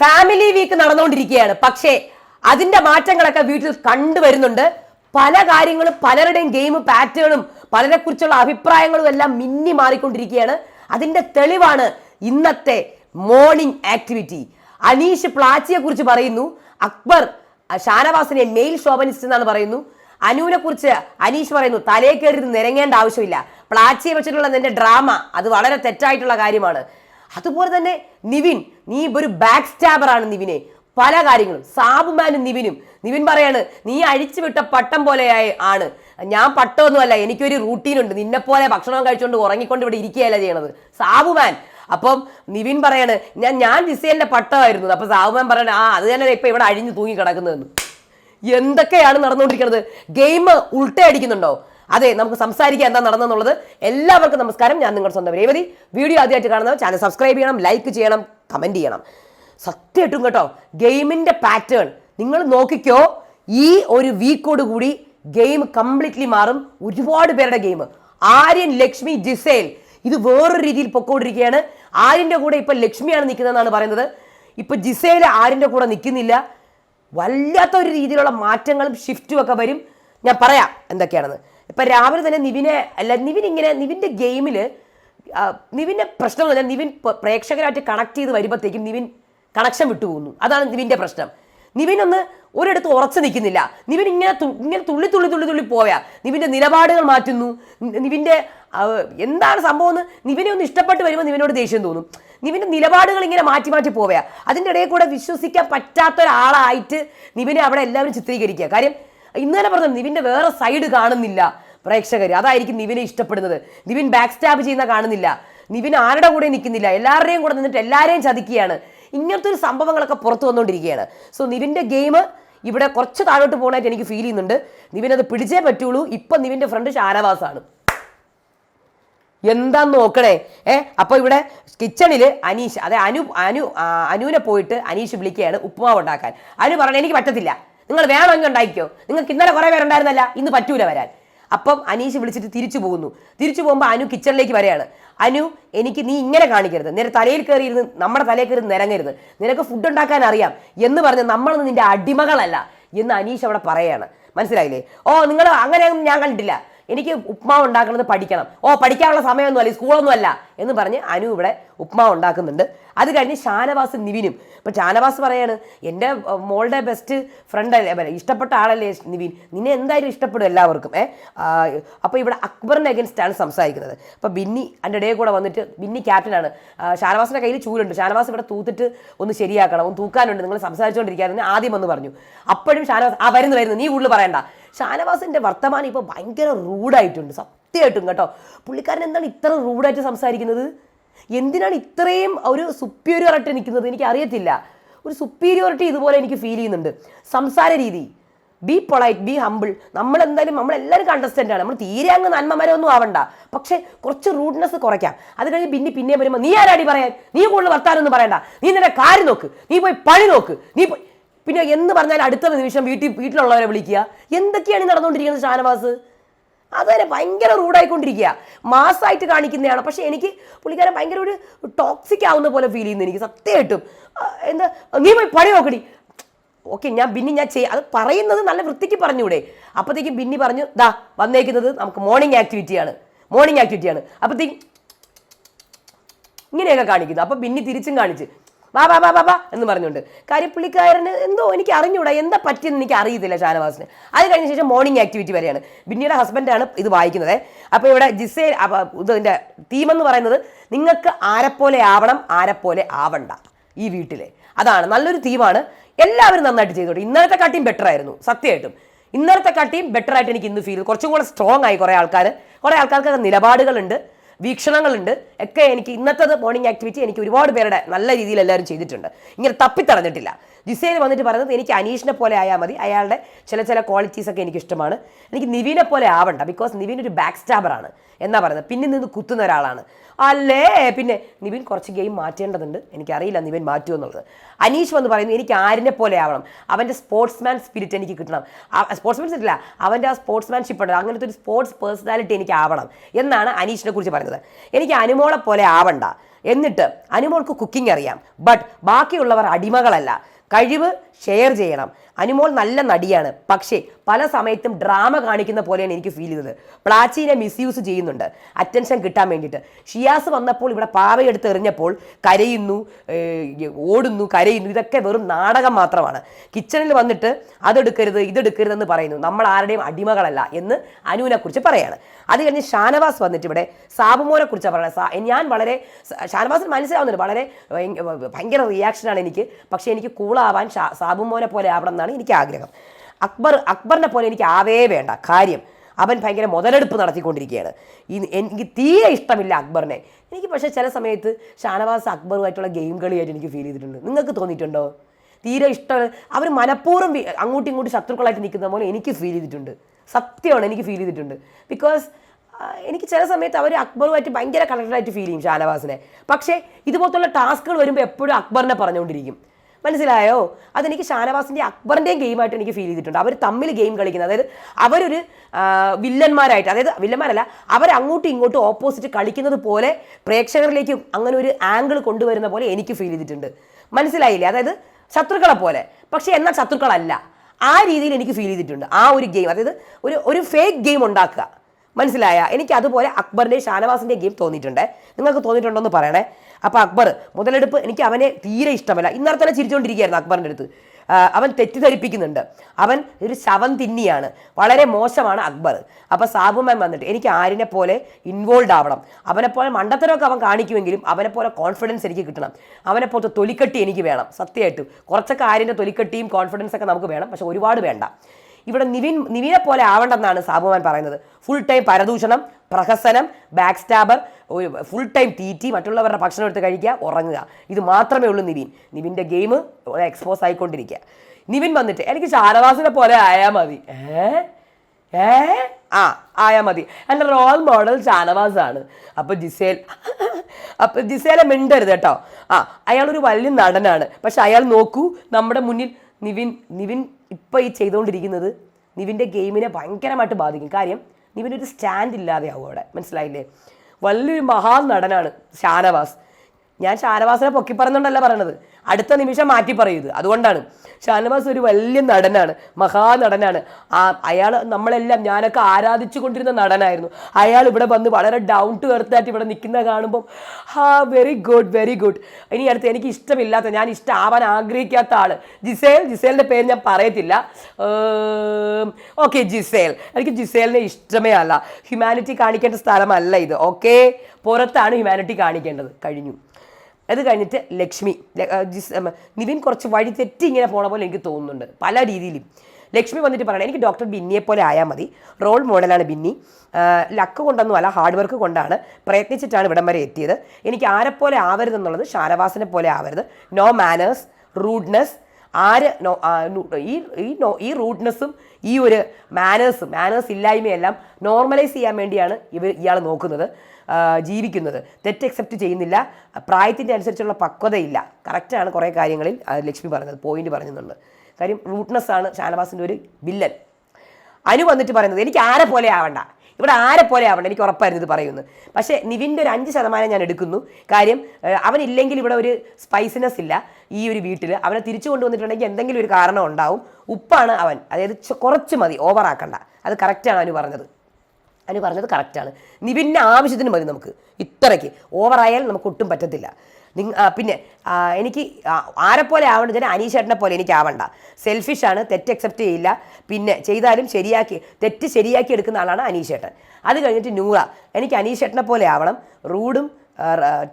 Family week നടന്നുകൊണ്ടിരിക്കുകയാണ്. പക്ഷേ അതിന്റെ മാറ്റങ്ങളൊക്കെ വീട്ടിൽ കണ്ടുവരുന്നുണ്ട്. പല കാര്യങ്ങളും പലരുടെയും ഗെയിം പാറ്റേണും പലരെ കുറിച്ചുള്ള അഭിപ്രായങ്ങളും എല്ലാം മിന്നി മാറിക്കൊണ്ടിരിക്കുകയാണ്. അതിന്റെ തെളിവാണ് ഇന്നത്തെ മോർണിംഗ് ആക്ടിവിറ്റി അനീഷ് പ്ലാച്ചിയെ കുറിച്ച് പറയുന്നു. അക്ബർ ഷാനവാസിനെ മെയിൽ ശോഭനിസ്റ്റ് എന്നാണ് പറയുന്നു. അനുവിനെ കുറിച്ച് അനീഷ് പറയുന്നു തലേ കയറി നിരങ്ങേണ്ട ആവശ്യമില്ല. പ്ലാച്ചിയെ വെച്ചിട്ടുള്ള നിന്റെ ഡ്രാമ അത് വളരെ തെറ്റായിട്ടുള്ള കാര്യമാണ്. അതുപോലെ തന്നെ നിവിൻ നീ ഒരു ബാക്ക് സ്റ്റാബർ ആണ് നിവിനെ. പല കാര്യങ്ങളും. സാബുമാനും നിവിനും. നിവിൻ പറയാണ് നീ അഴിച്ചുവിട്ട പട്ടം പോലെ ആണ്. ഞാൻ പട്ടമൊന്നുമല്ല എനിക്കൊരു റൂട്ടീനുണ്ട് നിന്നെ പോലെ ഭക്ഷണം കഴിച്ചുകൊണ്ട് ഉറങ്ങിക്കൊണ്ട് ഇവിടെ ഇരിക്കുകയല്ല ചെയ്യണത്. സാബുമാൻ. അപ്പം നിവിൻ പറയാണ് ഞാൻ ഞാൻ ജിസേലിന്റെ പട്ടമായിരുന്നു. അപ്പൊ സാബുമാൻ പറയണ ആ അത് തന്നെ ഇപ്പൊ ഇവിടെ അഴിഞ്ഞു തൂങ്ങി കിടക്കുന്നതെന്ന് എന്തൊക്കെയാണ് നടന്നുകൊണ്ടിരിക്കുന്നത്? ഗെയിം ഉൾട്ടയടിക്കുന്നുണ്ടോ? അതെ നമുക്ക് സംസാരിക്കാൻ എന്താ നടന്നെന്നുള്ളത് എല്ലാവർക്കും നമസ്കാരം. ഞാൻ നിങ്ങളുടെ സ്വന്തം രേവതി. വീഡിയോ ആദ്യമായിട്ട് കാണുന്നവർ ചാനൽ സബ്സ്ക്രൈബ് ചെയ്യണം ലൈക്ക് ചെയ്യണം കമന്റ് ചെയ്യണം. സത്യമായിട്ടും കേട്ടോ ഗെയിമിന്റെ പാറ്റേൺ നിങ്ങൾ നോക്കിക്കോ ഈ ഒരു വീക്കോട് കൂടി ഗെയിം കംപ്ലീറ്റ്ലി മാറും. ഒരുപാട് പേരുടെ ഗെയിം ആര്യൻ ലക്ഷ്മി ജിസേൽ. ഇത് വേറൊരു രീതിയിൽ പൊക്കോണ്ടിരിക്കുകയാണ്. ആര്യന്റെ കൂടെ ഇപ്പം ലക്ഷ്മിയാണ് നിൽക്കുന്നതെന്നാണ് പറയുന്നത്. ഇപ്പം ജിസേൽ ആര്യന്റെ കൂടെ നിൽക്കുന്നില്ല. വല്ലാത്ത ഒരു രീതിയിലുള്ള മാറ്റങ്ങളും ഷിഫ്റ്റും ഒക്കെ വരും. ഞാൻ പറയാം എന്തൊക്കെയാണെന്ന്. ഇപ്പം രാവിലെ തന്നെ നിവിനെ അല്ല നിവിൻ ഇങ്ങനെ നിവിന്റെ ഗെയിമിൽ നിവിന്റെ പ്രശ്നം എന്ന് പറഞ്ഞാൽ നിവിൻ പ്രേക്ഷകരായിട്ട് കണക്ട് ചെയ്ത് വരുമ്പോഴത്തേക്കും നിവിൻ കണക്ഷൻ വിട്ടുപോകുന്നു. അതാണ് നിവിന്റെ പ്രശ്നം. നിവിൻ ഒന്ന് ഒരിടത്ത് ഉറച്ചു നിൽക്കുന്നില്ല. നിവിൻ ഇങ്ങനെ ഇങ്ങനെ തുള്ളി തുള്ളി തുള്ളി തുള്ളി പോയാ നിവിന്റെ നിലപാടുകൾ മാറ്റുന്നു. നിവിന്റെ എന്താണ് സംഭവം എന്ന് നിവിനെ ഒന്ന് ഇഷ്ടപ്പെട്ട് വരുമ്പോൾ നിവിനോട് ദേഷ്യം തോന്നും. നിവിന്റെ നിലപാടുകൾ ഇങ്ങനെ മാറ്റി മാറ്റി പോവുക അതിന്റെ ഇടയിൽ കൂടെ വിശ്വസിക്കാൻ പറ്റാത്ത ഒരാളായിട്ട് നിവിനെ അവിടെ എല്ലാവരും ചിത്രീകരിക്കുക. കാര്യം ഇന്നലെ പറഞ്ഞത് നിവിന്റെ വേറെ സൈഡ് കാണുന്നില്ല പ്രേക്ഷകർ അതായിരിക്കും നിവിനെ ഇഷ്ടപ്പെടുന്നത്. നിവിൻ ബാക്ക് സ്റ്റാബ് ചെയ്യുന്ന കാണുന്നില്ല. നിവിൻ ആരുടെ കൂടെ നിൽക്കുന്നില്ല? എല്ലാവരുടെയും കൂടെ നിന്നിട്ട് എല്ലാവരെയും ചതിക്കുകയാണ്. ഇങ്ങനത്തെ ഒരു സംഭവങ്ങളൊക്കെ പുറത്തു വന്നുകൊണ്ടിരിക്കുകയാണ്. സോ നിവിന്റെ ഗെയിം ഇവിടെ കുറച്ച് താഴോട്ട് പോകണമായിട്ട് എനിക്ക് ഫീൽ ചെയ്യുന്നുണ്ട്. നിവിൻ അത് പിടിച്ചേ പറ്റുള്ളൂ. ഇപ്പം നിവിന്റെ ഫ്രണ്ട് ഷാനവാസാണ്. എന്താന്ന് നോക്കണേ? ഏ അപ്പൊ ഇവിടെ കിച്ചണിൽ അനീഷ് അതെ അനു അനു അനുവിനെ പോയിട്ട് അനീഷ് വിളിക്കുകയാണ് ഉപ്പുമാവ് ഉണ്ടാക്കാൻ. അനു പറഞ്ഞു എനിക്ക് പറ്റത്തില്ല. നിങ്ങൾ വേണമെങ്കിൽ ഉണ്ടാക്കിക്കോ. നിങ്ങൾക്ക് ഇന്നലെ കുറേ പേരുണ്ടായിരുന്നല്ല ഇന്ന് പറ്റൂല വരാൻ. അപ്പം അനീഷ് വിളിച്ചിട്ട് തിരിച്ചു പോകുന്നു. തിരിച്ചു പോകുമ്പോൾ അനു കിച്ചണിലേക്ക് വരെയാണ്. അനു എനിക്ക് നീ ഇങ്ങനെ കാണിക്കരുത്. നിന്റെ തലയിൽ കയറിയിരുന്ന് നമ്മുടെ തലയിൽ കയറി നിരങ്ങരുത്. നിനക്ക് ഫുഡ് ഉണ്ടാക്കാൻ അറിയാം. എന്ന് പറഞ്ഞ് നമ്മളൊന്നും നിന്റെ അടിമകളല്ല എന്ന് അനീഷ് അവിടെ പറയാണ്. മനസ്സിലായില്ലേ? ഓ നിങ്ങൾ അങ്ങനെയൊന്നും ഞാൻ കണ്ടിട്ടില്ല. എനിക്ക് ഉപ്മാവ് ഉണ്ടാക്കുന്നത് പഠിക്കണം. ഓ പഠിക്കാനുള്ള സമയമൊന്നും അല്ല സ്കൂളൊന്നും അല്ല എന്ന് പറഞ്ഞ് അനു ഇവിടെ ഉപ്മാവ് ഉണ്ടാക്കുന്നുണ്ട്. അത് കഴിഞ്ഞ് ഷാനവാസ് നിവിനും. ഇപ്പം ഷാനവാസ് പറയാണ് എന്റെ മോളുടെ ബെസ്റ്റ് ഫ്രണ്ട് അല്ലേ ഇഷ്ടപ്പെട്ട ആളല്ലേ നിവിൻ. നിന്നെ എന്തായാലും ഇഷ്ടപ്പെടും എല്ലാവർക്കും. ഏ അപ്പോൾ ഇവിടെ അക്ബറിന്റെ അഗൻസ്റ്റാണ് സംസാരിക്കുന്നത്. അപ്പോൾ ബിന്നി എന്റെ ഇടയിൽ കൂടെ വന്നിട്ട് ബിന്നി ക്യാപ്റ്റനാണ് ഷാനവാസിന്റെ കയ്യിൽ ചൂലുണ്ട് ഷാനവാസ് ഇവിടെ തൂത്തിട്ട് ഒന്ന് ശരിയാക്കണം. ഒന്ന് തൂക്കാനുണ്ട്. നിങ്ങൾ സംസാരിച്ചുകൊണ്ടിരിക്കാതെ ആദ്യം ഒന്ന് പറഞ്ഞു. അപ്പോഴും ഷാനവാസ് ആ വരുന്നു വരുന്നു. നീ കൂടുതൽ പറയണ്ട. ഷാനവാസിന്റെ വർത്തമാനം ഇപ്പോൾ ഭയങ്കര റൂഡായിട്ടുണ്ട്. സത്യമായിട്ടും കേട്ടോ. പുള്ളിക്കാരൻ എന്താണ് ഇത്ര റൂഡായിട്ട് സംസാരിക്കുന്നത്? എന്തിനാണ് ഇത്രയും ഒരു സുപ്പീരിയോറിറ്റി നിൽക്കുന്നത്? എനിക്ക് അറിയത്തില്ല ഒരു സുപ്പീരിയോറിറ്റി ഇതുപോലെ എനിക്ക് ഫീൽ ചെയ്യുന്നുണ്ട്. സംസാര രീതി. ബി പൊളൈറ്റ് ബി ഹമ്പിൾ നമ്മളെന്തായാലും നമ്മളെല്ലാവരും കണ്ടസ്റ്റന്റ് ആണ്. നമ്മൾ തീരെ അങ്ങ് നന്മമാരൊന്നും ആവണ്ട. പക്ഷേ കുറച്ച് റൂഡ്നെസ് കുറയ്ക്കാം. അത് കഴിഞ്ഞ് പിന്നെ പിന്നെ വരുമ്പോൾ നീ ആരാടി പറയാൻ? നീ കൂടുതൽ വർത്താനൊന്നും പറയണ്ട. നീ നിന്റെ കാര്യം നോക്ക്. നീ പോയി പണി നോക്ക്. നീ പോയി പിന്നെ എന്ന് പറഞ്ഞാൽ അടുത്ത നിമിഷം വീട്ടിൽ വീട്ടിലുള്ളവരെ വിളിക്കുക. എന്തൊക്കെയാണ് നടന്നുകൊണ്ടിരിക്കുന്നത് ഷാനവാസ്? അതുവരെ ഭയങ്കര റൂഡായിക്കൊണ്ടിരിക്കുക. മാസമായിട്ട് കാണിക്കുന്നതാണ്. പക്ഷേ എനിക്ക് പുള്ളിക്കാരൻ ഭയങ്കര ഒരു ടോക്സിക് ആവുന്ന പോലെ ഫീൽ ചെയ്യുന്നു എനിക്ക് സത്യമായിട്ടും. എന്താ നീ പോയി പണി നോക്കടി ഓക്കെ ഞാൻ ബിന്നി ഞാൻ ചെയ്യാം അത് പറയുന്നത് നല്ല വൃത്തിക്ക് പറഞ്ഞൂടെ. അപ്പോഴത്തേക്കും ബിന്നി പറഞ്ഞു ദാ വന്നേക്കുന്നത് നമുക്ക് മോർണിംഗ് ആക്ടിവിറ്റിയാണ് മോർണിംഗ് ആക്ടിവിറ്റിയാണ് അപ്പോഴത്തേക്കും ഇങ്ങനെയൊക്കെ കാണിക്കുന്നു. അപ്പം ബിന്നി തിരിച്ചും കാണിച്ച് വാ വാ വാ വാ വാ എന്ന് പറഞ്ഞുകൊണ്ട് കാര്യം എന്തോ എനിക്ക് അറിഞ്ഞൂടാ എന്താ പറ്റിയെന്ന് എനിക്ക് അറിയത്തില്ല ഷാനവാസിന്. അത് കഴിഞ്ഞ ശേഷം മോർണിംഗ് ആക്ടിവിറ്റി വരെയാണ്. ബിന്നിയുടെ ഹസ്ബൻഡാണ് ഇത് വായിക്കുന്നത്. അപ്പോൾ ഇവിടെ ജിസേ ഇതിന്റെ തീമെന്ന് പറയുന്നത് നിങ്ങൾക്ക് ആരെപ്പോലെ ആവണം ആരെപ്പോലെ ആവണ്ട ഈ വീട്ടിലെ. അതാണ് നല്ലൊരു തീമാണ് എല്ലാവരും നന്നായിട്ട് ചെയ്തോട്ടെ. ഇന്നലത്തെ കാട്ടിയും ബെറ്റർ ആയിരുന്നു സത്യമായിട്ടും. ഇന്നലത്തെ കാട്ടിയും ബെറ്റർ ആയിട്ട് എനിക്ക് ഇന്ന് ഫീൽ കുറച്ചും കൂടെ സ്ട്രോങ് ആയി കുറേ ആൾക്കാർ കുറേ ആൾക്കാർക്ക് നിലപാടുകളുണ്ട്. വീക്ഷണങ്ങളുണ്ട്. ഒക്കെ എനിക്ക് ഇന്നത്തെ മോർണിംഗ് ആക്ടിവിറ്റി എനിക്ക് ഒരുപാട് പേരുടെ നല്ല രീതിയിൽ എല്ലാവരും ചെയ്തിട്ടുണ്ട്. ഇങ്ങനെ തപ്പിത്തടഞ്ഞിട്ടില്ല. ജിസേൽ വന്നിട്ട് പറയുന്നത് എനിക്ക് അനീഷിനെ പോലെ ആയാൽ മതി. അയാളുടെ ചില ചില ക്വാളിറ്റീസൊക്കെ എനിക്ക് ഇഷ്ടമാണ്. എനിക്ക് നിവിനെ പോലെ ആവണ്ട ബിക്കോസ് നിവിൻ ഒരു ബാക്ക് സ്റ്റാബറാണ് എന്നാ പറയുന്നത്. പിന്നിൽ നിന്ന് കുത്തുന്ന ഒരാളാണ്. അല്ലേ? പിന്നെ നിവിൻ കുറച്ച് ഗെയിം മാറ്റേണ്ടതുണ്ട്. എനിക്കറിയില്ല നിവിൻ മാറ്റുമോ എന്നുള്ളത്. അനീഷ് വന്ന് പറയുന്നു എനിക്ക് ആരിനെ പോലെ ആവണം. അവന്റെ സ്പോർട്സ്മാൻ സ്പിരിറ്റ് എനിക്ക് കിട്ടണം. സ്പോർട്സ്മാൻ സ്പിരിറ്റ് ഇല്ല അവന്റെ ആ സ്പോർട്സ്മാൻഷിപ്പ് ഉണ്ട്. അങ്ങനത്തെ ഒരു സ്പോർട്സ് പേഴ്സണാലിറ്റി എനിക്ക് ആവണം എന്നാണ് അനീഷിനെ കുറിച്ച് പറയുന്നത്. എനിക്ക് അനുമോളെ പോലെ ആവണ്ട. എന്നിട്ട് അനുമോൾക്ക് കുക്കിംഗ് അറിയാം. ബട്ട് ബാക്കിയുള്ളവർ അടിമകളല്ല. കഴിവ് ഷെയർ ചെയ്യണം. അനുമോൾ നല്ല നടിയാണ്. പക്ഷേ പല സമയത്തും ഡ്രാമ കാണിക്കുന്ന പോലെയാണ് എനിക്ക് ഫീൽ ചെയ്തത്. പ്ലാച്ചീനെ മിസ്യൂസ് ചെയ്യുന്നുണ്ട്. അറ്റൻഷൻ കിട്ടാൻ വേണ്ടിയിട്ട്. ഷിയാസ് വന്നപ്പോൾ ഇവിടെ പാവയെടുത്ത് എറിഞ്ഞപ്പോൾ കരയുന്നു ഓടുന്നു കരയുന്നു. ഇതൊക്കെ വെറും നാടകം മാത്രമാണ്. കിച്ചണിൽ വന്നിട്ട് അതെടുക്കരുത് ഇതെടുക്കരുതെന്ന് പറയുന്നു. നമ്മൾ ആരുടെയും അടിമകളല്ല എന്ന് അനുവിനെ കുറിച്ച് പറയാണ്. അത് കഴിഞ്ഞ് ഷാനവാസ് വന്നിട്ട് ഇവിടെ സാബുമോനെ കുറിച്ചാണ് പറയുന്നത് ഞാൻ വളരെ ഷാനവാസിന് മനസ്സിലാവുന്നുണ്ട്. വളരെ ഭയങ്ക- ഭയങ്കര റിയാക്ഷനാണ് എനിക്ക്. പക്ഷേ എനിക്ക് കൂളാവാൻ സാബുമോനെ പോലെ ആവണം എന്നാണ് എനിക്ക് ആഗ്രഹം. അക്ബർ അക്ബറിനെ പോലെ എനിക്ക് ആവേ വേണ്ട. കാര്യം അവൻ ഭയങ്കര മുതലെടുപ്പ് നടത്തിക്കൊണ്ടിരിക്കുകയാണ്. ഈ എനിക്ക് തീരെ ഇഷ്ടമില്ല അക്ബറിനെ. എനിക്ക് പക്ഷേ ചില സമയത്ത് ഷാനവാസ് അക്ബറുമായിട്ടുള്ള ഗെയിം കളിയായിട്ട് എനിക്ക് ഫീൽ ചെയ്തിട്ടുണ്ട്. നിങ്ങൾക്ക് തോന്നിയിട്ടുണ്ടോ? തീരെ ഇഷ്ടമാണ് അവർ മനഃപൂർവം അങ്ങോട്ടും ഇങ്ങോട്ടും ശത്രുക്കളായിട്ട് നിൽക്കുന്ന പോലെ എനിക്ക് ഫീൽ ചെയ്തിട്ടുണ്ട്. സത്യമാണ് എനിക്ക് ഫീൽ ചെയ്തിട്ടുണ്ട്. ബിക്കോസ് എനിക്ക് ചില സമയത്ത് അവർ അക്ബറുമായിട്ട് ഭയങ്കര കണക്റ്റഡായിട്ട് ഫീൽ ചെയ്യും ഷാനവാസിനെ. പക്ഷേ ഇതുപോലത്തുള്ള ടാസ്കുകൾ വരുമ്പോൾ എപ്പോഴും അക്ബറിനെ പറഞ്ഞുകൊണ്ടിരിക്കും. മനസ്സിലായോ? അതെനിക്ക് ഷാനവാസിന്റെ അക്ബറിന്റെയും ഗെയിമായിട്ട് എനിക്ക് ഫീൽ ചെയ്തിട്ടുണ്ട്. അവർ തമ്മിൽ ഗെയിം കളിക്കുന്നത്. അതായത് അവരൊരു വില്ലന്മാരായിട്ട് അതായത് വില്ലന്മാരല്ല അവർ അങ്ങോട്ടും ഇങ്ങോട്ടും ഓപ്പോസിറ്റ് കളിക്കുന്നത് പോലെ പ്രേക്ഷകരിലേക്ക് അങ്ങനെ ഒരു ആംഗിൾ കൊണ്ടുവരുന്ന പോലെ എനിക്ക് ഫീൽ ചെയ്തിട്ടുണ്ട്. മനസ്സിലായില്ലേ? അതായത് ശത്രുക്കളെ പോലെ. പക്ഷേ എന്നാൽ ശത്രുക്കളല്ല. ആ രീതിയിൽ എനിക്ക് ഫീൽ ചെയ്തിട്ടുണ്ട്. ആ ഒരു ഗെയിം അതായത് ഒരു ഒരു ഫേക്ക് ഗെയിം ഉണ്ടാക്കുക. മനസ്സിലായ? എനിക്ക് അതുപോലെ അക്ബറിന്റെയും ഷാനവാസിന്റെയും ഗെയിം തോന്നിയിട്ടുണ്ട്. നിങ്ങൾക്ക് തോന്നിയിട്ടുണ്ടോ എന്ന് പറയണേ. അപ്പോൾ അക്ബർ മുതലെടുപ്പ് എനിക്ക് അവനെ തീരെ ഇഷ്ടമല്ല. ഇന്നലെ തന്നെ ചിരിച്ചുകൊണ്ടിരിക്കുകയായിരുന്നു അക്ബറിന്റെ അടുത്ത്. അവൻ തെറ്റിദ്ധരിപ്പിക്കുന്നുണ്ട്. അവൻ ഒരു ശവം തിന്നിയാണ്. വളരെ മോശമാണ് അക്ബർ. അപ്പോൾ സാബുമാൻ വന്നിട്ട് എനിക്ക് ആരിനെ പോലെ ഇൻവോൾവ് ആവണം. അവനെ പോലെ മണ്ടത്തരമൊക്കെ അവൻ കാണിക്കുമെങ്കിലും അവനെ പോലെ കോൺഫിഡൻസ് എനിക്ക് കിട്ടണം. അവനെ പോലത്തെ തൊലിക്കട്ടി എനിക്ക് വേണം. സത്യമായിട്ടും. കുറച്ചൊക്കെ ആരിന്റെ തൊലിക്കട്ടിയും കോൺഫിഡൻസ് ഒക്കെ നമുക്ക് വേണം. പക്ഷെ ഒരുപാട് വേണ്ട. ഇവിടെ നിവിൻ നിവിനെ പോലെ ആവണ്ടെന്നാണ് സാബുമാൻ പറയുന്നത്. ഫുൾ ടൈം പരദൂഷണം പ്രഹസനം ബാക്ക് സ്റ്റാബർ ഒരു ഫുൾ ടൈം തീറ്റി മറ്റുള്ളവരുടെ ഭക്ഷണം എടുത്ത് കഴിക്കുക ഉറങ്ങുക. ഇത് മാത്രമേ ഉള്ളൂ നിവിൻ. നിവിന്റെ ഗെയിം എക്സ്പോസ് ആയിക്കൊണ്ടിരിക്കുക. നിവിൻ വന്നിട്ട് എനിക്ക് ഷാനവാസിനെ പോലെ ആയാൽ മതി. ഏ? ഏ? ആ ആയാൽ മതി. എന്റെ റോൾ മോഡൽ ഷാനവാസാണ്. അപ്പോൾ ജിസേൽ അപ്പോൾ ജിസേലെ മിണ്ടരുത് കേട്ടോ. ആ അയാളൊരു വലിയ നടനാണ്. പക്ഷെ അയാൾ നോക്കൂ നമ്മുടെ മുന്നിൽ നിവിൻ നിവിൻ ഇപ്പോൾ ഈ ചെയ്തുകൊണ്ടിരിക്കുന്നത് നിവിന്റെ ഗെയിമിനെ ഭയങ്കരമായിട്ട് ബാധിക്കും. കാര്യം നിവിൻ ഒരു സ്റ്റാൻഡ് ഇല്ലാതെയാവും അവിടെ. മനസ്സിലായില്ലേ? വലിയൊരു മഹാ നടനാണ് ഷാനവാസ്. ഞാൻ ഷാനവാസിനെ പൊക്കി പറഞ്ഞുകൊണ്ടല്ല പറയണത്. അടുത്ത നിമിഷം മാറ്റി പറയത് അതുകൊണ്ടാണ്. ഷാനവാസ് ഒരു വലിയ നടനാണ്. മഹാനടനാണ് ആ അയാൾ നമ്മളെല്ലാം ഞാനൊക്കെ ആരാധിച്ചു കൊണ്ടിരുന്ന നടനായിരുന്നു. അയാൾ ഇവിടെ വന്ന് വളരെ ഡൗൺ ടു എർത്തായിട്ട് ഇവിടെ നിൽക്കുന്ന കാണുമ്പോൾ ഹാ വെരി ഗുഡ് വെരി ഗുഡ് ഇനി അടുത്ത് എനിക്ക് ഇഷ്ടമില്ലാത്ത ഞാൻ ഇഷ്ടമാവാൻ ആഗ്രഹിക്കാത്ത ആൾ ജിസേൽ. ജിസേലിന്റെ പേര് ഞാൻ പറയത്തില്ല. Okay Giselle. എനിക്ക് ജിസേലിനെ ഇഷ്ടമേ അല്ല. ഹ്യൂമാനിറ്റി കാണിക്കേണ്ട സ്ഥലമല്ല ഇത്. ഓക്കെ പുറത്താണ് ഹ്യൂമാനിറ്റി കാണിക്കേണ്ടത്. കഴിഞ്ഞു. അത് കഴിഞ്ഞിട്ട് ലക്ഷ്മി നിവിൻ കുറച്ച് വഴി തെറ്റി ഇങ്ങനെ പോണ പോലെ എനിക്ക് തോന്നുന്നുണ്ട് പല രീതിയിലും. ലക്ഷ്മി വന്നിട്ട് പറയണം എനിക്ക് ഡോക്ടർ ബിന്നിയെ പോലെ ആയാൽ മതി റോൾ മോഡലാണ് ബിന്നി. ലക്ക് കൊണ്ടൊന്നും അല്ല ഹാർഡ് വർക്ക് കൊണ്ടാണ് പ്രയത്നിച്ചിട്ടാണ് ഇവിടം വരെ എത്തിയത്. എനിക്ക് ആരെപ്പോലെ ആവരുതെന്നുള്ളത് ഷാനവാസിനെ പോലെ ആവരുത്. നോ മാനേഴ്സ് റൂഡ്നെസ് ആര് നോ ഈ ഈ നോ ഈ റൂഡ്നെസ്സും ഈ ഒരു മാനേഴ്സും മാനേഴ്സ് ഇല്ലായ്മയെല്ലാം നോർമലൈസ് ചെയ്യാൻ വേണ്ടിയാണ് ഇവർ ഇയാൾ നോക്കുന്നത്. ജീവിക്കുന്നത്. തെറ്റ് അക്സെപ്റ്റ് ചെയ്യുന്നില്ല. പ്രായത്തിന്റെ അനുസരിച്ചുള്ള പക്വതയില്ല. കറക്റ്റാണ് കുറേ കാര്യങ്ങളിൽ ലക്ഷ്മി പറഞ്ഞത് പോയിന്റ് പറഞ്ഞെന്നുള്ളത് കാര്യം റൂട്ട്നെസ് ആണ് ഷാനവാസിന്റെ ഒരു വില്ലൻ. അനു വന്നിട്ട് പറയുന്നത് എനിക്ക് ആരെ പോലെ ആവണ്ട. ഇവിടെ ആരെ പോലെ ആവണ്ട. എനിക്ക് ഉറപ്പായിരുന്നു ഇത് പറയുന്നു പക്ഷേ നിവിന്റെ ഒരു അഞ്ച് ശതമാനം ഞാൻ എടുക്കുന്നു. കാര്യം അവനില്ലെങ്കിൽ ഇവിടെ ഒരു സ്പൈസിനെസ് ഇല്ല. ഈ ഒരു വീട്ടിൽ അവനെ തിരിച്ചു കൊണ്ടുവന്നിട്ടുണ്ടെങ്കിൽ എന്തെങ്കിലും ഒരു കാരണം ഉണ്ടാവും. ഉപ്പാണ് അവൻ. അതായത് കുറച്ച് മതി. ഓവറാക്കണ്ട അത് കറക്റ്റാണ് അനു പറഞ്ഞത്. അനു പറഞ്ഞത് കറക്റ്റാണ് നിവിന്റെ ആവശ്യത്തിന് മതി നമുക്ക്. ഇത്രയ്ക്ക്. ഓവറായാൽ നമുക്ക് ഒട്ടും പറ്റത്തില്ല. നിങ്ങ പിന്നെ എനിക്ക് ആരെപ്പോലെ ആവേണ്ട. വെച്ചാൽ അനീഷേട്ടനെ പോലെ എനിക്ക് ആവണ്ട. സെൽഫിഷാണ് തെറ്റ് അക്സെപ്റ്റ് ചെയ്യില്ല. പിന്നെ ചെയ്താലും ശരിയാക്കി തെറ്റ് ശരിയാക്കി എടുക്കുന്ന ആളാണ് അനീഷേട്ടൻ അത് കഴിഞ്ഞിട്ട് നൂറ. എനിക്ക് അനീഷേട്ടനെ പോലെ ആവണം. റൂഡും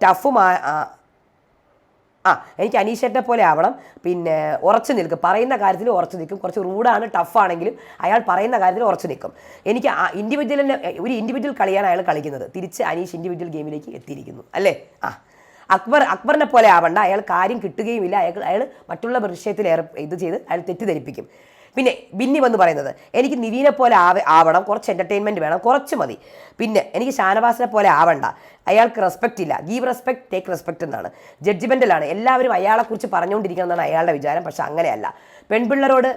ടഫും ആ എനിക്ക് അനീഷേട്ടനെ പോലെ ആവണം. പിന്നെ ഉറച്ചു നിൽക്കും. പറയുന്ന കാര്യത്തിൽ ഉറച്ചു നിൽക്കും. കുറച്ച് റൂഡാണ് ടഫാണെങ്കിലും അയാൾ പറയുന്ന കാര്യത്തിൽ ഉറച്ചു നിൽക്കും. എനിക്ക് ആ ഇൻഡിവിജ്വലിനെ ഒരു ഇൻഡിവിജ്വൽ കളിയാണ് അയാൾ കളിക്കുന്നത്. തിരിച്ച് അനീഷ് ഇൻഡിവിജ്വൽ ഗെയിമിലേക്ക് എത്തിയിരിക്കുന്നു. അല്ലേ? ആ. അക്ബർ അക്ബറിനെ പോലെ ആവണ്ട. അയാൾ കാര്യം കിട്ടുകയുമില്ല. അയാൾ അയാൾ മറ്റുള്ള വിഷയത്തിൽ ഏർ ഇത് ചെയ്ത് അയാൾ തെറ്റിദ്ധരിപ്പിക്കും. പിന്നെ ബിന്നി വന്ന് പറയുന്നത് എനിക്ക് നിവീനെ പോലെ ആവ ആവണം കുറച്ച് എന്റർടൈൻമെന്റ് വേണം കുറച്ച് മതി. പിന്നെ എനിക്ക് ഷാനവാസിനെ പോലെ ആവണ്ട. അയാൾക്ക് റെസ്പെക്റ്റ് ഇല്ല. ഗീവ് റെസ്പെക്ട് ടേക്ക് റെസ്പെക്ട് എന്നാണ്. ജഡ്ജ്മെന്റലാണ് എല്ലാവരും അയാളെക്കുറിച്ച് പറഞ്ഞുകൊണ്ടിരിക്കണം എന്നാണ് അയാളുടെ വിചാരം പക്ഷെ അങ്ങനെയല്ല. പെൺപിള്ളരോട്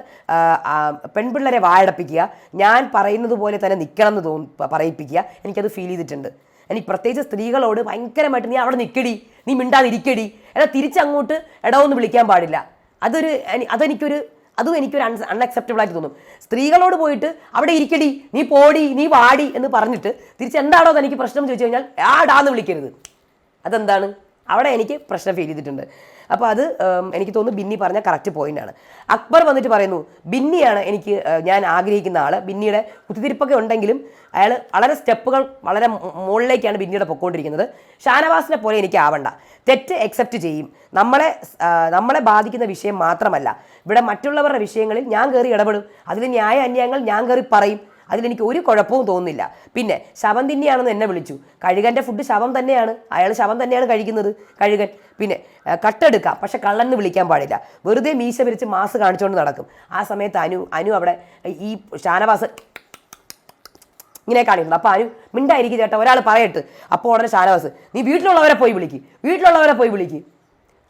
പെൺപിള്ളരെ വായടപ്പിക്കുക ഞാൻ പറയുന്നത് പോലെ തന്നെ നിൽക്കണം എന്ന് തോന്നി പറയിപ്പിക്കുക എനിക്കത് ഫീൽ ചെയ്തിട്ടുണ്ട്. എനിക്ക് പ്രത്യേകിച്ച് സ്ത്രീകളോട് ഭയങ്കരമായിട്ട് നീ അവിടെ നിൽക്കടി നീ മിണ്ടാതിരിക്കടി എന്നാൽ തിരിച്ചങ്ങോട്ട് ഇടവൊന്നും വിളിക്കാൻ പാടില്ല. അതൊരു അതെനിക്കൊരു അതും എനിക്കൊരു അൺ അൺഅക്സെപ്റ്റബിൾ ആയിട്ട് തോന്നും. സ്ത്രീകളോട് പോയിട്ട് അവിടെ ഇരിക്കടി നീ പോടി നീ വാടി എന്ന് പറഞ്ഞിട്ട് തിരിച്ച് എന്താണോ അത് എനിക്ക് പ്രശ്നം ചോദിച്ചു കഴിഞ്ഞാൽ ആ ഡാന്ന് വിളിക്കരുത്. അതെന്താണ്? അവിടെ എനിക്ക് പ്രശ്നം ഫീൽ ചെയ്തിട്ടുണ്ട്. അപ്പോൾ അത് എനിക്ക് തോന്നുന്നു ബിന്നി പറഞ്ഞ കറക്റ്റ് പോയിന്റാണ് അക്ബർ വന്നിട്ട് പറയുന്നു ബിന്നിയാണ് എനിക്ക് ഞാൻ ആഗ്രഹിക്കുന്ന ആൾ ബിന്നിയുടെ കുത്തിത്തിരിപ്പൊക്കെ ഉണ്ടെങ്കിലും അയാൾ വളരെ സ്റ്റെപ്പുകൾ വളരെ മുകളിലേക്കാണ് ബിന്നിയുടെ പൊക്കോണ്ടിരിക്കുന്നത്. ഷാനവാസിനെ പോലെ എനിക്ക് ആവണ്ട. തെറ്റ് അക്സെപ്റ്റ് ചെയ്യും. നമ്മളെ നമ്മളെ ബാധിക്കുന്ന വിഷയം മാത്രമല്ല. ഇവിടെ മറ്റുള്ളവരുടെ വിഷയങ്ങളിൽ ഞാൻ കയറി ഇടപെടും. അതിൽ ന്യായ അന്യായങ്ങൾ ഞാൻ കയറി പറയും. അതിലെനിക്ക് ഒരു കുഴപ്പവും തോന്നുന്നില്ല. പിന്നെ ശവം തിന്നെയാണെന്ന് എന്നെ വിളിച്ചു. കഴുകന്റെ ഫുഡ് ശവം തന്നെയാണ്. അയാൾ ശവം തന്നെയാണ് കഴിക്കുന്നത് കഴുകൻ. പിന്നെ കട്ടെടുക്കാം. പക്ഷെ കള്ളെന്ന് വിളിക്കാൻ പാടില്ല. വെറുതെ മീശ പിരിച്ച് മാസ് കാണിച്ചുകൊണ്ട് നടക്കും. ആ സമയത്ത് അനു അനു അവിടെ ഈ ഷാനവാസ് ഇങ്ങനെ കാണിക്കുന്നത് അപ്പോൾ അനു മിണ്ടായിരിക്കും ചേട്ടാ ഒരാൾ പറയട്ട്. അപ്പോൾ ഉടനെ ഷാനവാസ് നീ വീട്ടിലുള്ളവരെ പോയി വിളിക്ക്. വീട്ടിലുള്ളവരെ പോയി വിളിക്ക്.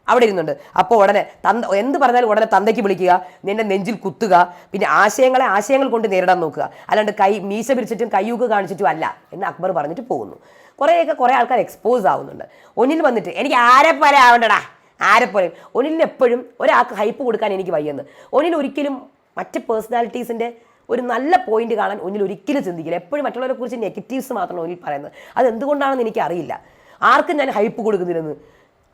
അവിടെ ഇരുന്നുണ്ട്. അപ്പോൾ ഉടനെ തന്ത എന്ത് പറഞ്ഞാലും ഉടനെ തന്തയ്ക്ക് വിളിക്കുക നിന്റെ നെഞ്ചിൽ കുത്തുക പിന്നെ ആശയങ്ങളെ ആശയങ്ങൾ കൊണ്ട് നേരിടാൻ നോക്കുക. അല്ലാണ്ട് കൈ മീശ പിരിച്ചിട്ടും കയ്യൂക്ക് കാണിച്ചിട്ടും അല്ല എന്ന് അക്ബർ പറഞ്ഞിട്ട് പോകുന്നു. കുറേയൊക്കെ കുറേ ആൾക്കാർ എക്സ്പോസ് ആവുന്നുണ്ട്. ഒന്നിൽ വന്നിട്ട് എനിക്ക് ആരെ പോലെ ആവണ്ടടാ? ആരെ പോലെ? ഒന്നിലിന് എപ്പോഴും ഒരാൾക്ക് ഹൈപ്പ് കൊടുക്കാൻ എനിക്ക് വയ്യെന്ന്. ഒന്നിൽ ഒരിക്കലും മറ്റ് പേഴ്സണാലിറ്റീസിന്റെ ഒരു നല്ല പോയിന്റ് കാണാൻ ഒന്നിൽ ഒരിക്കലും ചിന്തിക്കില്ല. എപ്പോഴും മറ്റുള്ളവരെ കുറിച്ച് നെഗറ്റീവ്സ് മാത്രമാണ് ഒന്നിൽ പറയുന്നത്. അത് എന്തുകൊണ്ടാണെന്ന് എനിക്കറിയില്ല. ആർക്കും ഞാൻ ഹൈപ്പ് കൊടുക്കുന്നില്ലെന്ന്.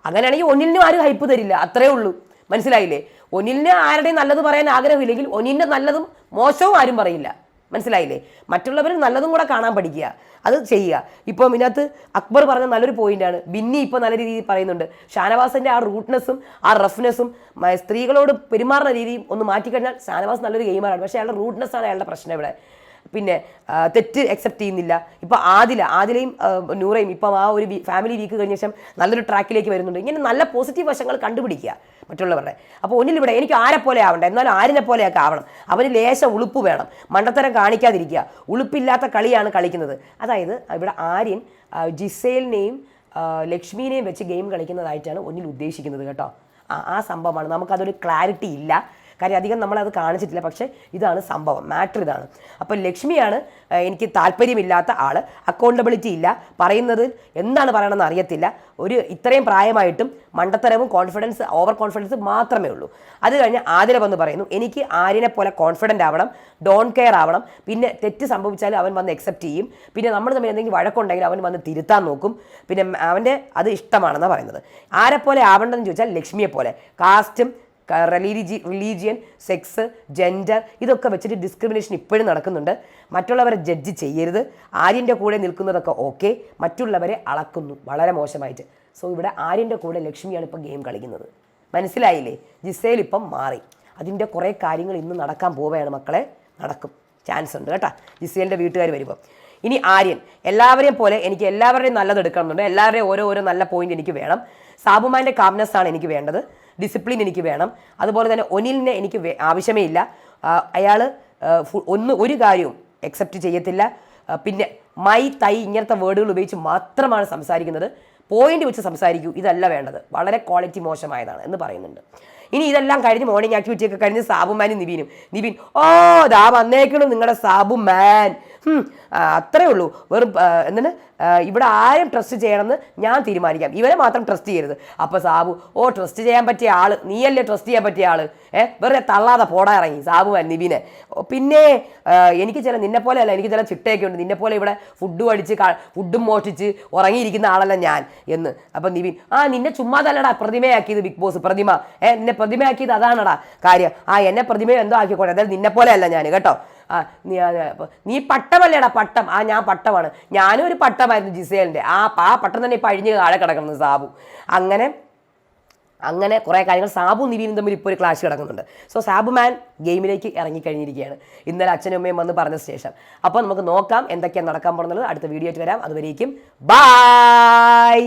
അങ്ങനെയാണെങ്കിൽ ഒന്നിലിനും ആരും ഹൈപ്പ് തരില്ല. അത്രേ ഉള്ളൂ. മനസ്സിലായില്ലേ? ഒന്നിലിന് ആരുടെയും നല്ലത് പറയാൻ ആഗ്രഹമില്ലെങ്കിൽ ഒന്നിന്റെ നല്ലതും മോശവും ആരും പറയില്ല. മനസ്സിലായില്ലേ? മറ്റുള്ളവർ നല്ലതും കൂടെ കാണാൻ പഠിക്കുക. അത് ചെയ്യുക. ഇപ്പം ഇതിനകത്ത് അക്ബർ പറഞ്ഞ നല്ലൊരു പോയിന്റാണ് ബിന്നി ഇപ്പോൾ നല്ല രീതിയിൽ പറയുന്നുണ്ട്. ഷാനവാസിന്റെ ആ റൂട്ട്നെസ്സും ആ റഫ്നെസ്സും സ്ത്രീകളോട് പെരുമാറുന്ന രീതിയും ഒന്ന് മാറ്റിക്കഴിഞ്ഞാൽ ഷാനവാസ് നല്ലൊരു ഗെയിമറാണ് പക്ഷേ അയാളുടെ റൂട്ട്നെസ്സാണ് അയാളുടെ പ്രശ്നം ഇവിടെ. പിന്നെ തെറ്റ് അക്സെപ്റ്റ് ചെയ്യുന്നില്ല. ഇപ്പോൾ ആദില ആദിലയും നൂറയും ഇപ്പം ആ ഒരു ഫാമിലി വീക്ക് കഴിഞ്ഞ ശേഷം നല്ലൊരു ട്രാക്കിലേക്ക് വരുന്നുണ്ട്. ഇങ്ങനെ നല്ല പോസിറ്റീവ് വശങ്ങൾ കണ്ടുപിടിക്കുക മറ്റുള്ളവരുടെ. അപ്പോൾ ഒന്നിൽ ഇവിടെ എനിക്ക് ആരെ പോലെ ആവണ്ട? എന്നാലും ആരിനെ പോലെയൊക്കെ ആവണം. അവന് ലേശം ഉളുപ്പ് വേണം. മണ്ടത്തരം കാണിക്കാതിരിക്കുക. ഉളുപ്പില്ലാത്ത കളിയാണ് കളിക്കുന്നത്. അതായത് ഇവിടെ ആര്യൻ ജിസേലിനെയും ലക്ഷ്മീനെയും വെച്ച് ഗെയിം കളിക്കുന്നതായിട്ടാണ് ഒന്നിൽ ഉദ്ദേശിക്കുന്നത് കേട്ടോ. ആ സംഭവമാണ്. നമുക്കതൊരു ക്ലാരിറ്റി ഇല്ല. കാര്യം അധികം നമ്മളത് കാണിച്ചിട്ടില്ല. പക്ഷേ ഇതാണ് സംഭവം. മാറ്റർ ഇതാണ്. അപ്പോൾ ലക്ഷ്മിയാണ് എനിക്ക് താല്പര്യമില്ലാത്ത ആൾ അക്കൗണ്ടബിലിറ്റി ഇല്ല. പറയുന്നത് എന്താണ് പറയണമെന്ന് അറിയത്തില്ല. ഒരു ഇത്രയും പ്രായമായിട്ടും മണ്ടത്തരവും കോൺഫിഡൻസ് ഓവർ കോൺഫിഡൻസ് മാത്രമേ ഉള്ളൂ. അത് കഴിഞ്ഞ് ആതിര വന്ന് പറയുന്നു എനിക്ക് ആര്യനെ പോലെ കോൺഫിഡന്റ് ആവണം ഡോൺ കെയർ ആവണം. പിന്നെ തെറ്റ് സംഭവിച്ചാൽ അവൻ വന്ന് അക്സെപ്റ്റ് ചെയ്യും. പിന്നെ നമ്മൾ തമ്മിൽ എന്തെങ്കിലും വഴക്കുണ്ടെങ്കിൽ അവൻ വന്ന് തിരുത്താൻ നോക്കും. പിന്നെ അവന്റെ അത് ഇഷ്ടമാണെന്നാണ് പറയുന്നത്. ആരെപ്പോലെ ആവേണ്ടതെന്ന് ചോദിച്ചാൽ ലക്ഷ്മിയെ പോലെ. കാസ്റ്റും റിലീജി റിലീജിയൻ സെക്സ് ജെൻഡർ ഇതൊക്കെ വെച്ചിട്ട് ഡിസ്ക്രിമിനേഷൻ ഇപ്പോഴും നടക്കുന്നുണ്ട്. മറ്റുള്ളവരെ ജഡ്ജ് ചെയ്യരുത്. ആര്യന്റെ കൂടെ നിൽക്കുന്നതൊക്കെ ഓക്കെ മറ്റുള്ളവരെ അളക്കുന്നു. വളരെ മോശമായിട്ട്. സോ ഇവിടെ ആര്യന്റെ കൂടെ ലക്ഷ്മിയാണ് ഇപ്പം ഗെയിം കളിക്കുന്നത്. മനസ്സിലായില്ലേ? ജിസേൽ ഇപ്പം മാറി. അതിന്റെ കുറേ കാര്യങ്ങൾ ഇന്ന് നടക്കാൻ പോവുകയാണ് മക്കളെ. നടക്കും. ചാൻസ് ഉണ്ട് കേട്ടോ. ജിസേലിന്റെ വീട്ടുകാർ വരുമ്പോൾ ഇനി ആര്യൻ. എല്ലാവരെയും പോലെ എനിക്ക് എല്ലാവരുടെയും നല്ലത് എടുക്കണമെന്നുണ്ട് എല്ലാവരുടെയും ഓരോ ഓരോ നല്ല പോയിന്റ് എനിക്ക് വേണം. സാബുമാന്റെ കാംനെസ് ആണ് എനിക്ക് വേണ്ടത്. ഡിസിപ്ലിൻ എനിക്ക് വേണം. അതുപോലെ തന്നെ ഒനിലിനെ എനിക്ക് ആവശ്യമേ ഇല്ല. അയാൾ ഒന്ന് ഒരു കാര്യവും അക്സെപ്റ്റ് ചെയ്യത്തില്ല. പിന്നെ മൈ തൈ ഇങ്ങനത്തെ വേർഡുകൾ ഉപയോഗിച്ച് മാത്രമാണ് സംസാരിക്കുന്നത്. പോയിന്റ് വെച്ച് സംസാരിക്കൂ ഇതല്ല വേണ്ടത്. വളരെ ക്വാളിറ്റി മോശമായതാണ് എന്ന് പറയുന്നുണ്ട്. ഇനി ഇതെല്ലാം കഴിഞ്ഞ് മോർണിംഗ് ആക്ടിവിറ്റി ഒക്കെ കഴിഞ്ഞ് സാബുമാനും നിബീനും. നിബീൻ ഓ ദാ വന്നേക്കണം നിങ്ങളുടെ സാബുമാൻ അത്രേ ഉള്ളൂ. വെറും എന്താണ് ഇവിടെ ആരും ട്രസ്റ്റ് ചെയ്യണമെന്ന് ഞാൻ തീരുമാനിക്കാം. ഇവരെ മാത്രം ട്രസ്റ്റ് ചെയ്യരുത്. അപ്പോൾ സാബു ഓ ട്രസ്റ്റ് ചെയ്യാൻ പറ്റിയ ആൾ നീയല്ലേ ട്രസ്റ്റ് ചെയ്യാൻ പറ്റിയ ആൾ ഏ വെറുതെ തള്ളാതെ പോടാ ഇറങ്ങി സാബു നിബിനെ പിന്നെ എനിക്ക് ചില നിന്നെ പോലെ അല്ല എനിക്ക് ചില ചിട്ടയൊക്കെ ഉണ്ട്. നിന്നെ പോലെ ഇവിടെ ഫുഡ് അടിച്ച് ഫുഡും മോഷ്ടിച്ച് ഉറങ്ങിയിരിക്കുന്ന ആളല്ല ഞാൻ എന്ന്. അപ്പം നിവിൻ ആ നിന്നെ ചുമ്മാ ചുമ്മാതല്ലടാ പ്രതിമയാക്കിയത് ബിഗ് ബോസ് പ്രതിമ. ഏ നിന്നെ പ്രതിമയാക്കിയത് അതാണടാ കാര്യം. ആ എന്നെ പ്രതിമ എന്തോ ആക്കിക്കോട്ടെ. അതായത് നിന്നെ പോലെ അല്ല ഞാൻ കേട്ടോ? ആ നീ നീ പട്ടമല്ലേടാ പട്ടം. ആ ഞാൻ പട്ടമാണ്. ഞാനും ഒരു പട്ടമായിരുന്നു ജിസേലിന്റെ ആ ആ പട്ടം തന്നെ ഇപ്പം അഴിഞ്ഞ് താഴെ കിടക്കുന്നത് സാബു. അങ്ങനെ അങ്ങനെ കുറേ കാര്യങ്ങൾ സാബു നിവീനും തമ്മിൽ ഇപ്പോൾ ഒരു ക്ലാഷ് കിടക്കുന്നുണ്ട്. സോ സാബു മാൻ ഗെയിമിലേക്ക് ഇറങ്ങിക്കഴിഞ്ഞിരിക്കുകയാണ്. ഇന്നലെ അച്ഛനും അമ്മയും വന്ന് പറഞ്ഞ ശേഷം. അപ്പോൾ നമുക്ക് നോക്കാം എന്തൊക്കെയാണ് നടക്കാൻ പോകുന്നത്. അടുത്ത വീഡിയോ ആയിട്ട് വരാം. അതുവരേക്കും ബായ്